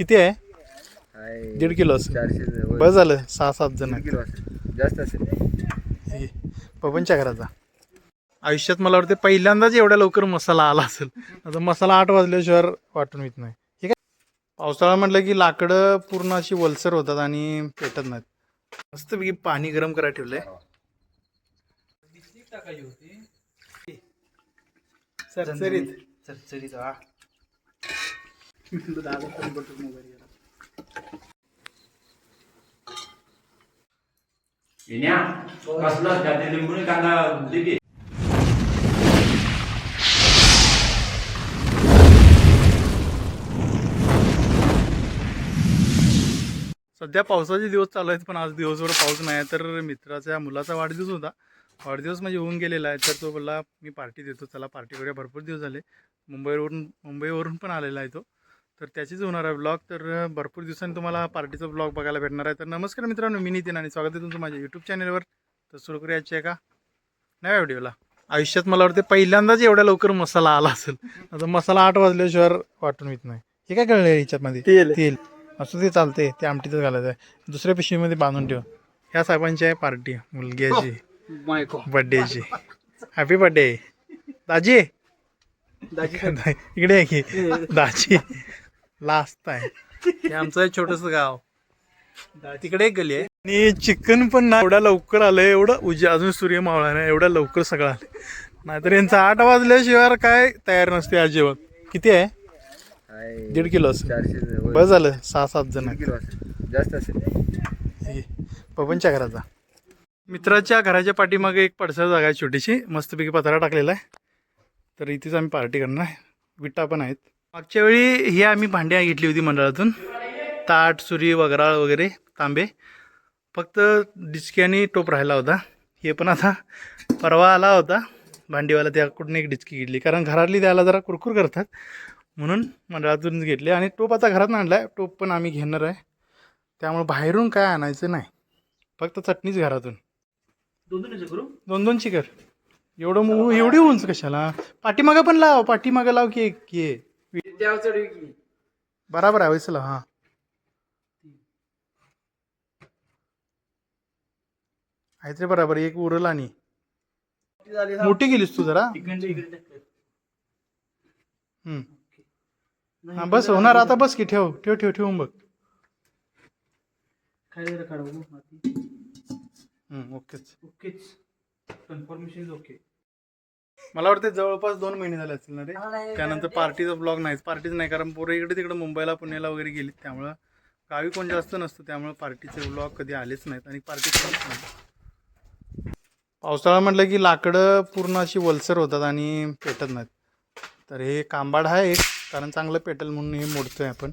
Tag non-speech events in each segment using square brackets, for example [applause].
किती आहे? दीड किलो असेल. चारशे. बस झालं सहा सात जण दीड आहेत किलो असेल. जास्त असेल. हे, पवनच्या घराचा आयुष्यात मला वाटते पहिल्यांदाच एवढ्या लवकर मसाला आला असेल. आता मसाला आठ वाजल्याशिवाय वाटून येत नाही. ठीक आहे पावसाळा म्हटलं की लाकडं पूर्ण अशी वलसर होतात आणि पेटत नाहीत. मस्तपैकी पाणी गरम करायला ठेवलंय. सरसरीत चरचरीत हा दादा पण बटून मोबाईल गेला. Ini कसला? लिंबूने कांदा दिली सध्या पावसाचे दिवस चालू आहेत पण आज दिवसभर पाऊस नाही. तर मित्राच्या मुलाचा वाढदिवस होता. वाढदिवस म्हणजे होऊन गेलेला आहे. तर तो बोलला मी पार्टी देतो. त्याला पार्टी करूया भरपूर दिवस झाले. मुंबईवरून मुंबईवरून पण आलेला आहे तो. तर त्याचीच होणार आहे ब्लॉग तर भरपूर दिवसांनी तुम्हाला पार्टीचा ब्लॉग बघायला भेटणार आहे. तर नमस्कार मित्रांनो मी नितीन आणि स्वागत आहे तुमचं माझ्या यूट्यूब चॅनलवर तर सुरू करूयाची आहे का नाही व्हिडिओला. आयुष्यात मला वाटते पहिल्यांदाच एवढ्या लवकर मसाला आला असेल. आता मसाला आठ वाजल्याशिवाय वाटून येत नाही. हे काय कळलं याच्यामध्ये? तेल. तेल. असं ते चालते ते आमटीतच घालायचं आहे. दुसऱ्या पिशवीमध्ये बांधून ठेव. ह्या साहेबांची आहे पार्टी मुलग्याची. बड्डेची. हॅपी बड्डे दाजी. [laughs] इकडे आहे की. दाजी. लास्ट आहे. हे आमचं छोटस गाव. तिकडे एक गली आहे. आणि चिकन पण ना एवढ्या लवकर आलंय एवढं उजे अजून सूर्य मावळा नाही एवढ्या लवकर सगळं आलं नाहीतर यांचं आठ वाजल्याशिवाय काय तयार नसते आज जेवण. किती आहे? दीड किलो असेल. बस झालं सहा सात जण जास्त असेल. हे, पवनच्या घराचा मित्राच्या घराच्या पाठीमागे एक पडसर जागा आहे छोटीशी. मस्तपैकी पत्रा टाकलेला आहे. तर इथेच आम्ही पार्टी करणार आहे. विटा पण आहेत. मागच्या वेळी ही आम्ही भांडी घेतली होती मंडळातून. ताट सुरी वगराळ वगैरे तांबे. फक्त डिचकी आणि टोप राहिला होता. हे पण आता परवा आला होता. भांडीवाला त्याकडून एक डिचकी घेतली. कारण घरातली द्यायला जरा कुरकुर करतात. म्हणून मंडळातूनच घेतले. आणि टोप आता घरात आणला आहे टोप पण आम्ही घेणार आहे. त्यामुळे बाहेरून काय आणायचं नाही. फक्त चटणीच घरातून. दोन दोन चिकर एवढं एवढी उंच कशाला? पाठीमागं पण लाव. पाठीमागं लाव की एक. की बराबर आहे वैसला हां. आहेत रे बराबर एक उरल आणि. मोठी गेलीस तू जरा. हम्म. हा बस होणार आता बस की ठेव ठेव ठेव ठेवून बघ. हम्म, ओकेच. Confirmation okay. मला वाटतं जवळपास दोन महिने झाले असतील ना रे? त्यानंतर पार्टीचा ब्लॉग नाहीच. पार्टीच नाही कारण पोरं इकडे तिकडे मुंबईला पुण्याला वगैरे गेलीत. त्यामुळं गावी कोण जास्त नसतं त्यामुळं पार्टीचे ब्लॉग कधी आलेच नाहीत आणि पार्टी करत नाही. पावसाळा म्हटलं की लाकडं पूर्ण अशी वलसर होतात आणि पेटत नाहीत. तर हे कांबाड आहे एक कारण चांगलं पेटेल म्हणून हे मोडतोय आपण.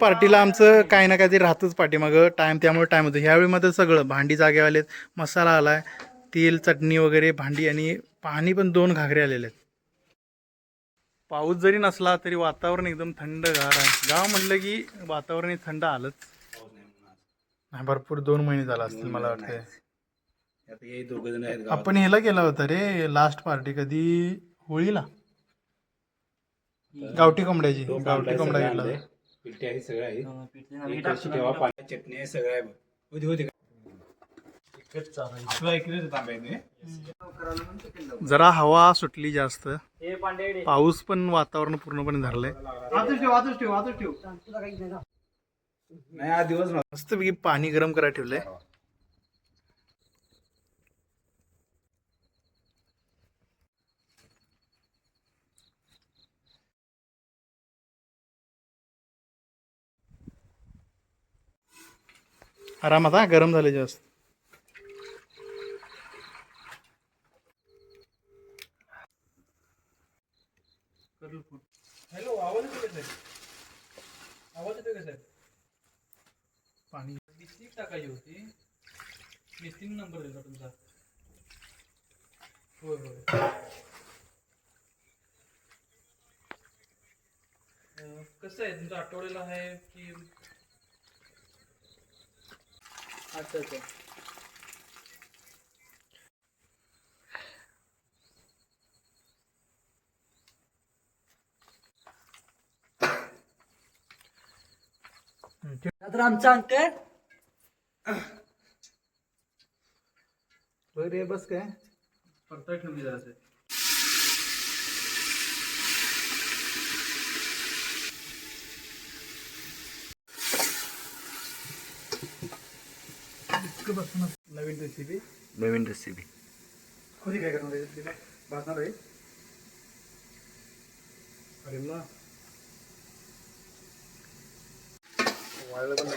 पार्टीला आमचं काही ना काहीतरी राहतच पाठीमागं. टाईम त्यामुळे टाईम होतो. ह्यावेळी मात्र सगळं भांडी जागे आलेत मसाला आलाय तेल चटणी वगैरे भांडी आणि पाणी पण दोन घागरे आलेले आहेत. पाऊस जरी नसला तरी वातावरण एकदम थंडगार आहे. गाव म्हटलं की वातावरण हे थंड आलंच. नाही भरपूर दोन महिने झाला असतील मला वाटतंय. हे आपण ह्याला गेला होता रे लास्ट पार्टी कधी? होळीला. गावठी कोंबड्याची गावठी कोंबडा घेतला चटणी सगळं आहे बघ. होती होती तुला इकडे तांबे जरा हवा सुटली जास्त. पाऊस पण वातावरण पूर्णपणे धरलंय. नाही आज दिवस मस्तपैकी पाणी गरम करायला ठेवलंय. आरामात हा गरम झाले जास्त हॅलो आवाज येतो का साहेब आवाज येतो का साहेब पाणी लिस्टिक टाकायची होती लिस्टिंग नंबर दिला तुमचा होय होय अं, कसं आहे? तुमचा आठवड्याला आहे की अच्छा अच्छा. तर आमचा अंक बरे बस काय? परफेक्ट नव्हती जरा नवीन रेसिपी नवीन रेसिपी कधी काय करणार आहे? तिला भाजणार आहे. अरे मग वाळलं पण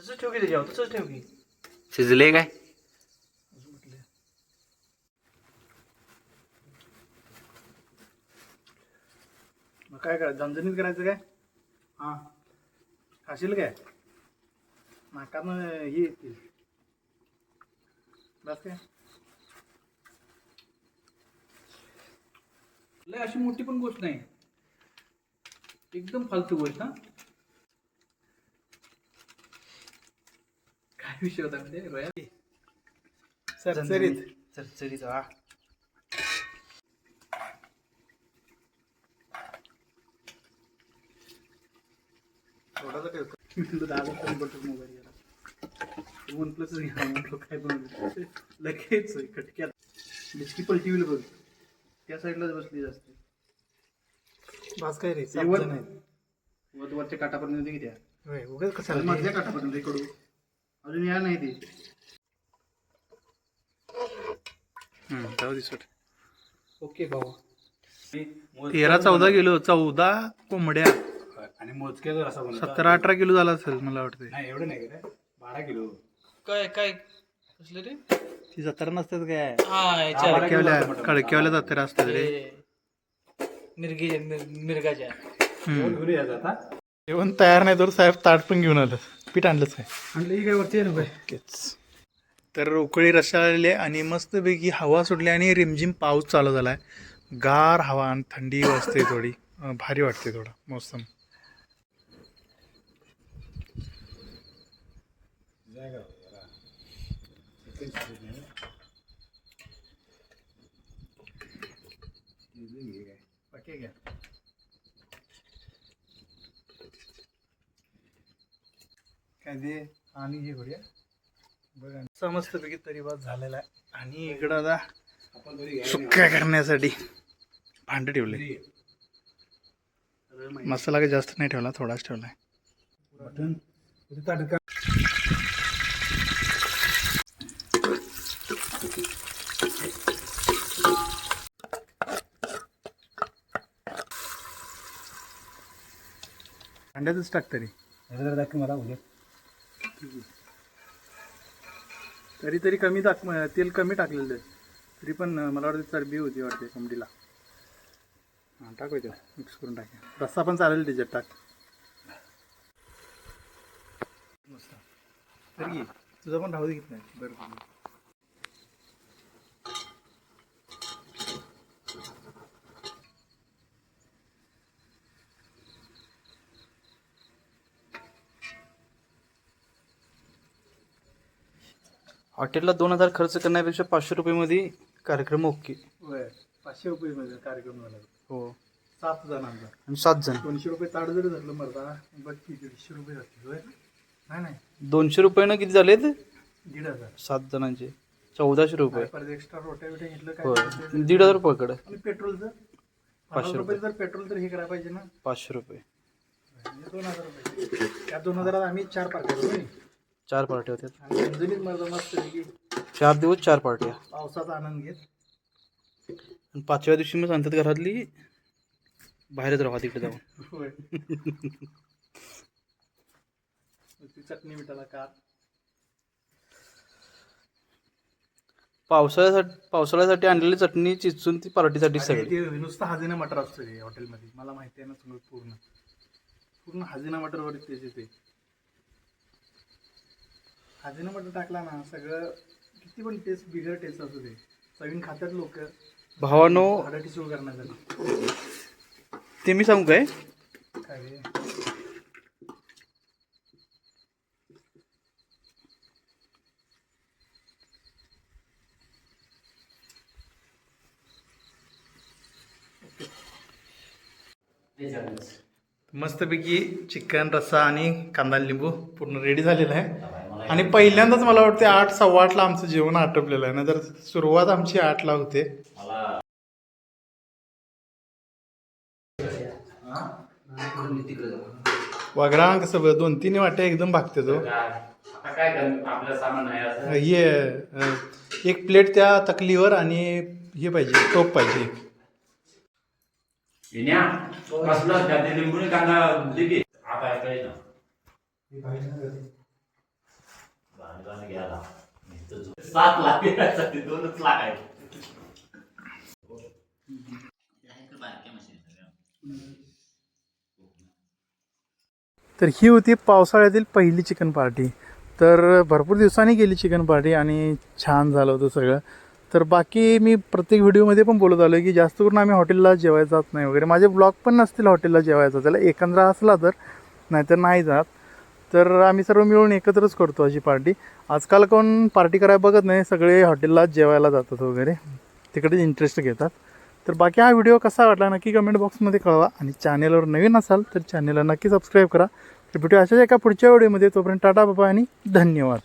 तसंच ठेव की त्याच्यावर तसंच ठेव की. शिजले काय? मग काय करायचं? झणझणीत करायचं काय? हां. खाशील काय? नाकानं हे येतील. बस काय? लय अशी मोठी पण गोष्ट नाही. एकदम फालतू गोष्ट हा काय विषय होता म्हणजे रोया सरसरीत चरचरीत हा थोडासा काय म्हणलं दादा मोबाईल वन घ्या काय लगेच खटक्यात डिस्की पलटी होईल बघ त्या साईडलाच बसली जास्त भास काय रे वर वरच्या काटापर्यंत किती आहे उगाच कसं मधल्या काटापर्यंत इकडून अजून या नाही ते. जाऊ दे सोड. ओके भाऊ. तेरा चौदा किलो चौदा कोंबड्या. आणि मोजके जर असा सतरा अठरा किलो झाला असेल मला वाटतं नाही एवढं नाही का बारा किलो. काय काय? कसले रे? ती जत्रा नसतात काय? हा कळक्यावल्या कळक्यावल्या जत्रा असतात रे. मिरगी मिर- मिरगाच्या. घेऊन जेवण तयार नाही तर साहेब ताट पण घेऊन आलं. पीठ आणलंच काय? आणलं ही काय वरती आहे ना काय तर उकळी रसाळले आणि मस्तपैकी हवा सुटली आणि रिमझिम पाऊस चालू झालाय. गार हवा आणि थंडी वाजते थोडी. भारी वाटते थोडं मोसम. घ्या. काय दे? आणि हे करूया बघा. समस्तपैकी तरी बात झालेला आहे. आणि इकडं आता सुक्का करण्यासाठी भांड ठेवले. मसाला काही जास्त नाही ठेवला थोडाच ताट का भांड्यातच टाक तरी. दाखव मला उद्या. तरी तरी कमी टाक तेल कमी टाकलेलं आहे. तरी पण मला वाटतं चरबी होती वाटते कोंबडीला. हां टाकू इथं मिक्स करून टाकूया रस्सा पण चालेल त्याच्यात टाक. मस्त. तरी तुझं पण राहू दे घेत नाही. बरं. हॉटेलला दोन हजार खर्च करण्यापेक्षा पाचशे रुपयेमध्ये कार्यक्रम ओके. होय पाचशे रुपये मध्ये कार्यक्रम झाला. हो. सात जणांचा आणि सात जण. दोनशे रुपये ताट जरी मरता बघ की दीडशे रुपये जातील होय. नाही नाही. दोनशे रुपयानं किती झालेत? दीड हजार. सात जणांचे. चौदाशे रुपये. परत एक्स्ट्रा रोट्या बिट्या घेतलं होय. दीड हजार रुपये कडे आणि पेट्रोलचं? पाचशे रुपये जर पेट्रोल तर हे करायला पाहिजे ना. पाचशे रुपये. म्हणजे दोन हजार रुपये. त्या दोन हजारात आम्ही चार होय. चार पार्ट्या होत्या. मर्दा मस्त पैकी चार दिवस चार पार्ट्या. पावसाचा आनंद घेत. आणि पाचव्या दिवशी मग सांगतात घरातली बाहेरच राहा तिकडे जाऊन. होय. ती चटणी मिठाला कार पावसाळ्यासाठी पावसाळ्यासाठी आणलेली चटणी चिचून ती पार्टीसाठी सगळी. ते नुसतं हाजिना मटर असतं रे हॉटेलमध्ये. मला माहिती आहे ना तुम्ही पूर्ण. पूर्ण हाजिना मटरवर त्याचे ते. हाजिना मटर टाकला ना सगळं किती पण टेस्ट बिगर टेस्ट असू दे. चवीन खातात लोक. भावानो हाडाटी सुरू करण्यासाठी. ते मी सांगू काय? मस्तपैकी चिकन रस्सा आणि कांदा लिंबू पूर्ण रेडी झालेला आहे. आणि पहिल्यांदाच मला वाटते आठ सव्वा आठला आमचं जेवण आटपलेलं आहे. ना तर सुरुवात आमची आठला होते. वगळा कसं दोन तीन वाट्या एकदम भागते तो. काय हे एक प्लेट त्या तकलीवर आणि हे पाहिजे टोप पाहिजे. एक. इन्या घ्यायला सात लाख यासाठी दोनच लाख आहे तर ही होती पावसाळ्यातील पहिली चिकन पार्टी तर भरपूर दिवसांनी गेली चिकन पार्टी आणि छान झालं होतं सगळं. तर बाकी मी प्रत्येक व्हिडिओमध्ये पण बोलत आलो की जास्त करून आम्ही हॉटेलला जेवायला जात नाही वगैरे. माझे ब्लॉग पण नसतील हॉटेलला जेवायचा. त्याला एकंदरा असला तर. नाहीतर नाही जात. तर आम्ही सर्व मिळून एकत्रच करतो अशी पार्टी. आजकाल कोण पार्टी करायला बघत नाही सगळे हॉटेलला जेवायला जातात वगैरे. तिकडे इंटरेस्ट घेतात. तर बाकी हा व्हिडिओ कसा वाटला नक्की कमेंट बॉक्समध्ये कळवा. आणि चॅनेलवर नवीन असाल तर चॅनेलला नक्की सबस्क्राईब करा. तर भेटूया अशाच एका पुढच्या व्हिडिओमध्ये तोपर्यंत टाटा बाबा आणि धन्यवाद.